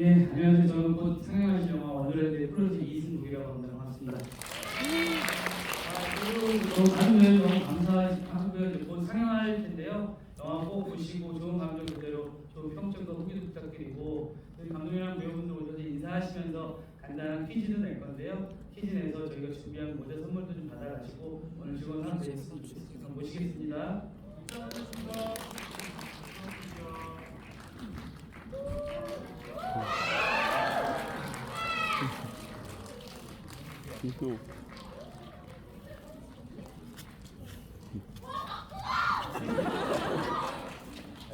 예, 안녕하세요. 저는 곧 상영하실 영화 원더랜드의 프로듀서 이승국이라고 합니다. 반갑습니다. 아, 가는 데 너무 감사하고요. 곧 상영할 텐데요. 영화 꼭 보시고 좋은 감정 그대로 좋은 평점과 후기도 부탁드리고 저희 감독이랑 배우분들 오셔서 인사하시면서 간단한 퀴즈도 낼 건데요. 퀴즈 내서 저희가 준비한 모자 선물도 좀 받아가시고 오늘 즐거운 하루 되셨으면 좋겠습니다. 모시겠습니다.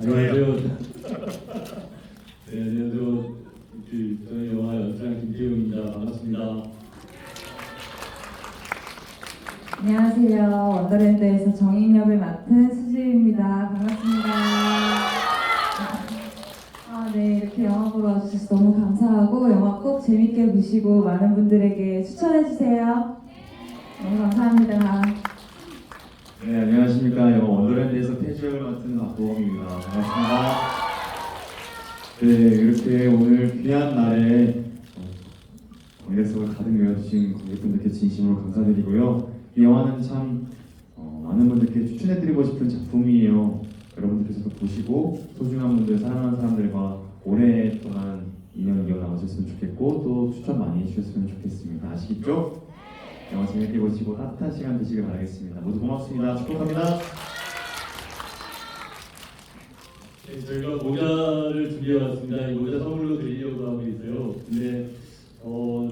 안녕하세요. 네, 안녕하세요. 그, 저는 영화 연출한 김태웅입니다. 반갑습니다. 안녕하세요. 원더랜드에서 정인 역을 맡은 수지입니다. 반갑습니다. 이렇게 영화 보러 와주셔서 너무 감사하고 영화 꼭 재밌게 보시고 많은 분들에게 추천해주세요. 너무 감사합니다. 네, 안녕하십니까. 영화 원더랜드에서 태주를 맡은 박보검입니다. 반갑습니다. 네, 이렇게 오늘 귀한 날에 어, 이래서 가득 메워주신 관객분들께 진심으로 감사드리고요. 이 영화는 참 어, 많은 분들께 추천해드리고 싶은 작품이에요. 여러분들께서도 보시고 소중한 분들, 사랑하는 사람들과 오랫동안 인연 이어나가셨으면 좋겠고 또 추천 많이 해주셨으면 좋겠습니다. 아시겠죠? 영화 재밌게 보시고 따뜻한 시간 되시길 바라겠습니다. 모두 고맙습니다. 축복합니다. 네, 저희가 모자를 준비해 왔습니다. 이 모자 선물로 드리려고 하고 있어요. 근데, 어,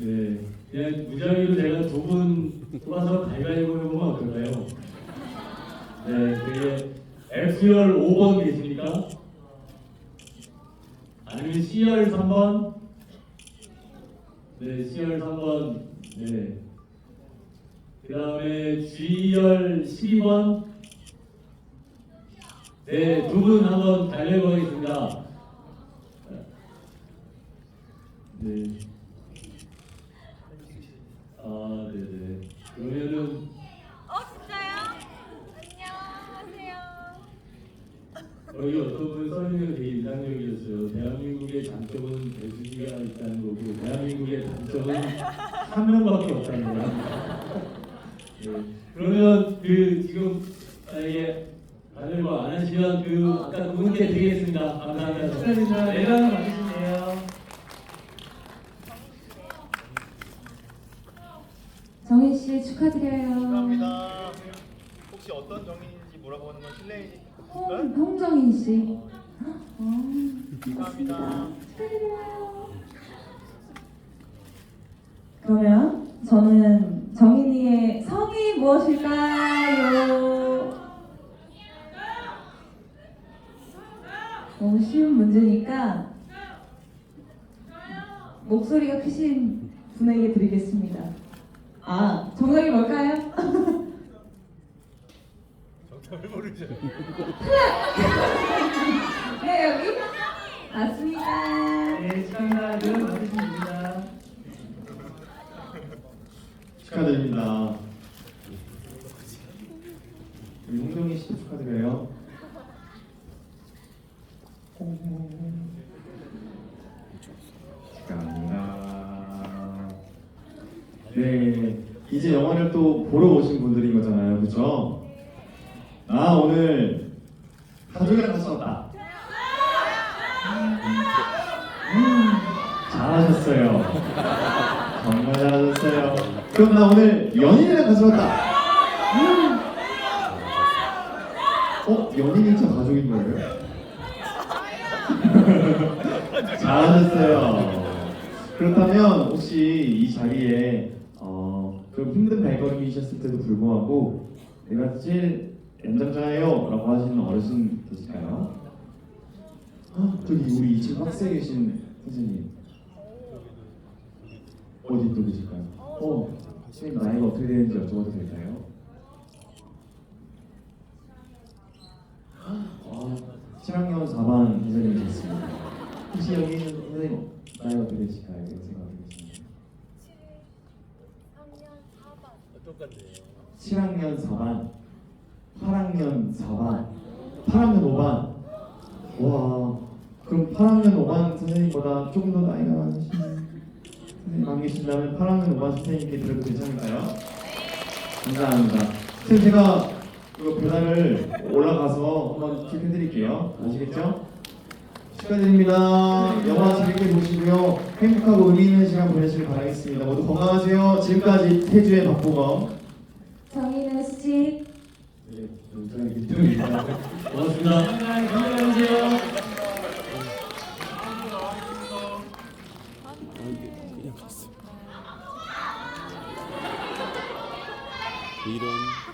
네, 그냥 무작위로 제가 두분 뽑아서 가위바위보 해보면 어떨까요? 네, 그게 F열 5번 계십니까? 아니면 C열 3번? 네, C열 3번. 네. 그 다음에 G열 12번. 네, 두 분 한번 달려보겠습니다. 네. 아, 네네. 그러면은 어 진짜요? 안녕하세요. 여기 어떤 분 써있는 게 되게 인상적이었어요. 대한민국의 장점은 배수기가 있다는 거고, 대한민국의 단점은 한 명밖에 없다는 거야. 네. 그러면 그 지금 아예 다들 뭐안 하시면 그 아까 그분께 드리겠습니다. 감사합니다. 축하드립니다. 내일은 와주시면 정인 씨 축하드려요. 감사합니다. 혹시 어떤 정인인지 물어보는 건 실례일까요? 홍, 홍정인 씨. 어, 감사합니다. 축하드려요. 그러면 저는 정인이의 성이 무엇일까요? 너무 쉬운 문제니까 목소리가 크신 분에게 드리겠습니다. 아, 정답이 뭘까요? 정답을 모르죠. 네, 여기 맞습니다. 네, 축하합니다. 내일은 와주시면 됩니다. 축하드립니다. 우리 홍정희 씨도 축하드려요. 축하합니다. 네, 이제 영화를 또 보러 오신 분들인 거잖아요, 그렇죠? 나 오늘 가족이랑 같이 왔다. 음, 잘하셨어요. 정말 잘하셨어요. 그럼 나 오늘 연인이랑 같이 왔다. 음. 어? 연인이 저 가족인 거예요? 잘하셨어요. 그렇다면 혹시 이 자리에 어, 좀 힘든 발걸음이셨을 때도 불구하고 내가 제일 연장자예요 라고 하시는 어르신 계실까요? 아, 저기 우리 2층 학생에 계신 선생님 어디 또 계실까요? 어, 선생님 나이가 어떻게 되는지 여쭤봐도 될까요? 아, 7학년 4반 선생님이셨습니다. 혹시 여기 있는 선생님 나이가 어떻게 되실까요? 연세가 어떻게 되시나요? 7학년 4반, 8학년 4반, 8학년 5반. 와, 그럼 8학년 5반 선생님보다 조금 더 나이가 많으신 선생님 안 계신다면 8학년 5반 선생님께 드려도 괜찮을까요? 감사합니다. 선생님 제가 이거 배달을 올라가서 한번 팁 해드릴게요. 아시겠죠? 축하드립니다. 영화 재밌게 보시고요. 행복하고 의미 있는 시간 보내시길 바라겠습니다. 모두 건강하세요. 지금까지 태주의 박보검. 정인우 씨. 네, 정상의 김태훈입니다. 고맙습니다. 건강하세요. 아